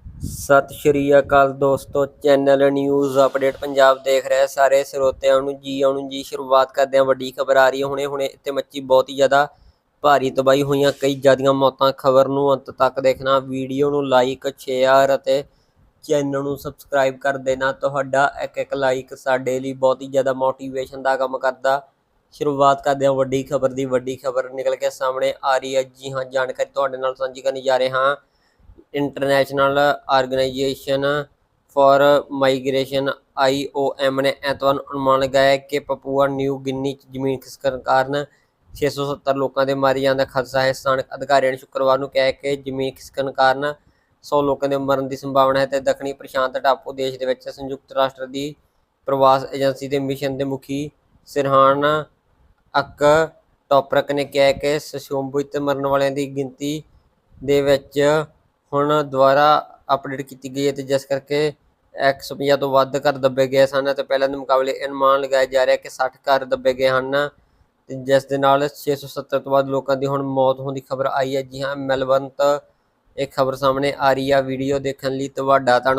ਸਤਿ ਸ਼੍ਰੀ ਅਕਾਲ ਦੋਸਤੋ, channel news update Punjab ਦੇਖ ਰਹੇ ਸਾਰੇ ਸਰੋਤਿਆਂ ਨੂੰ। ਜੀ ਆਉਣ ਨੂੰ ਜੀ ਸ਼ੁਰੂਆਤ ਕਰਦੇ ਹਾਂ। ਵੱਡੀ ਖਬਰ ਆ ਰਹੀ ਹੈ। ਹੁਣੇ ਹੁਣੇ ਇੱਥੇ ਮੱਚੀ ਬਹੁਤ ਹੀ ਜ਼ਿਆਦਾ ਭਾਰੀ ਤਬਾਹੀ ਹੋਈਆਂ। ਕਈ ਜ਼ਿਆਦੀਆਂ ਮੌਤਾਂ ਖਬਰ ਨੂੰ ਅੰਤ ਤੱਕ ਦੇਖਣਾ। ਵੀਡੀਓ ਨੂੰ ਲਾਈਕ ਸ਼ੇਅਰ ਅਤੇ ਚੈਨਲ ਨੂੰ ਸਬਸਕ੍ਰਾਈਬ ਕਰ ਦੇਣਾ। ਤੁਹਾਡਾ ਇੱਕ ਇੱਕ ਲਾਈਕ ਸਾਡੇ ਲਈ ਬਹੁਤ ਹੀ ਜ਼ਿਆਦਾ ਮੋਟੀਵੇਸ਼ਨ ਦਾ ਕੰਮ ਕਰਦਾ। ਸ਼ੁਰੂਆਤ ਕਰਦੇ ਹਾਂ। ਵੱਡੀ ਖਬਰ ਦੀ। ਵੱਡੀ ਖਬਰ ਨਿਕਲ ਕੇ ਸਾਹਮਣੇ ਆ ਰਹੀ ਹੈ। ਜੀ ਹਾਂ, ਜਾਣਕਾਰੀ ਤੁਹਾਡੇ ਨਾਲ ਸਾਂਝੀ ਕਰਨ ਜਾ ਰਹੇ ਹਾਂ। International organisation for migration IOM ਨੇ ਐਤਵਾਰ ਨੂੰ ਅਨੁਮਾਨ ਲਗਾਇਆ ਕਿ ਪਪੂਆ ਨਿਊ ਗਿਨੀ 'ਚ ਜ਼ਮੀਨ ਖਿਸਕਣ ਕਾਰਨ 670 ਲੋਕਾਂ ਦੇ ਮਾਰੇ ਜਾਣ ਦਾ ਖਦਸ਼ਾ ਹੈ। ਸਥਾਨਕ ਅਧਿਕਾਰੀਆਂ ਨੇ ਸ਼ੁੱਕਰਵਾਰ ਨੂੰ ਕਿਹਾ ਕਿ ਜ਼ਮੀਨ ਖਿਸਕਣ ਕਾਰਨ 100 ਲੋਕਾਂ ਦੇ ਮਰਨ ਦੀ ਸੰਭਾਵਨਾ ਹੈ ਤੇ ਦੱਖਣੀ ਪ੍ਰਸ਼ਾਂਤ ਟਾਪੂ ਦੇਸ਼ ਦੇ ਵਿੱਚ ਸੰਯੁਕਤ ਰਾਸ਼ਟਰ ਦੀ ਪ੍ਰਵਾਸ ਏਜੰਸੀ ਦੇ ਮਿਸ਼ਨ ਦੇ ਮੁਖੀ ਸਿਰਹਾਨ ਅਕ ਟੋਪਰਕ ਨੇ ਕਿਹਾ ਕਿ ਸੁਸ਼ੋਭਿਤ ਮਰਨ ਵਾਲਿਆਂ ਦੀ ਗਿਣਤੀ ਦੇ ਵਿੱਚ ਹੁਣ ਦੁਬਾਰਾ ਅਪਡੇਟ ਕੀਤੀ ਗਈ ਹੈ ਤੇ ਜਿਸ ਕਰਕੇ 150 ਤੋਂ ਵੱਧ ਘਰ ਦੱਬੇ ਗਏ ਸਨ ਤੇ ਪਹਿਲਾਂ ਦੇ ਮੁਕਾਬਲੇ ਅਨੁਮਾਨ ਲਗਾਇਆ ਜਾ ਰਿਹਾ ਕਿ 60 ਘਰ ਦੱਬੇ ਗਏ ਹਨ। ਤੇ ਜਿਸ ਦੇ ਨਾਲ 670 ਤੋਂ ਵੱਧ ਲੋਕਾਂ ਦੀ ਹੁਣ ਮੌਤ ਹੋਣ ਦੀ ਖਬਰ ਆਈ ਹੈ। ਜੀ ਹਾਂ ਮੈਲਬਰਨ ਤੋਂ ਇਹ ਖਬਰ ਸਾਹਮਣੇ ਆ ਰਹੀ ਹੈ ਵੀਡੀਓ ਦੇਖਣ ਲਈ ਤੁਹਾਡਾ ਧੰਨ